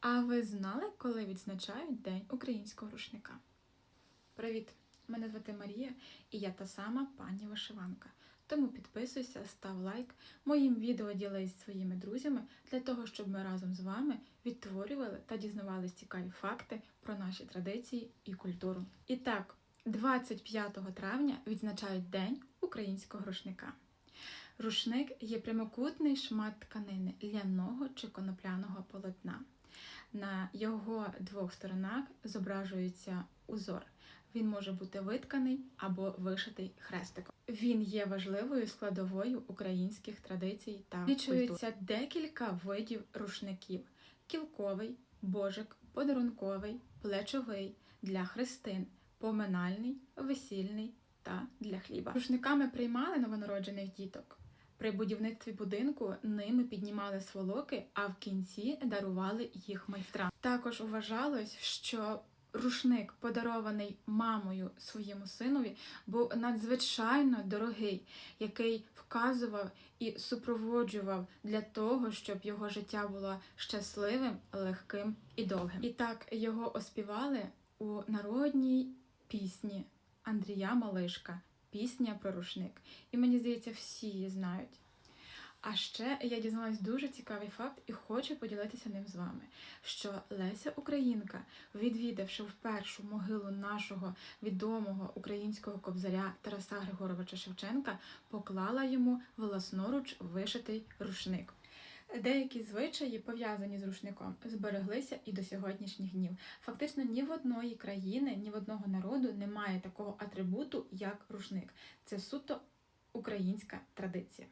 А ви знали, коли відзначають День українського рушника? Привіт! Мене звати Марія і я та сама пані вишиванка. Тому підписуйся, став лайк, моїм відео ділись зі своїми друзями для того, щоб ми разом з вами відтворювали та дізнавались цікаві факти про наші традиції і культуру. І так, 25 травня відзначають День українського рушника. Рушник є прямокутний шмат тканини ляного чи конопляного полотна. На його двох сторонах зображується узор. Він може бути витканий або вишитий хрестиком. Він є важливою складовою українських традицій та Вічується декілька видів рушників: кілковий, божик, подарунковий, плечовий, для хрестин, поминальний, весільний та для хліба. Рушниками приймали новонароджених діток. При будівництві будинку ними піднімали сволоки, а в кінці дарували їх майстрам. Також вважалось, що рушник, подарований мамою своєму синові, був надзвичайно дорогий, який вказував і супроводжував для того, щоб його життя було щасливим, легким і довгим. І так його оспівали у народній пісні Андрія Малишка. Пісня про рушник. І мені здається, всі її знають. А ще я дізналась дуже цікавий факт і хочу поділитися ним з вами. Що Леся Українка, відвідавши впершу могилу нашого відомого українського кобзаря Тараса Григоровича Шевченка, поклала йому власноруч вишитий рушник. Деякі звичаї, пов'язані з рушником, збереглися і до сьогоднішніх днів. Фактично, ні в одної країни, ні в одного народу немає такого атрибуту, як рушник. Це суто українська традиція.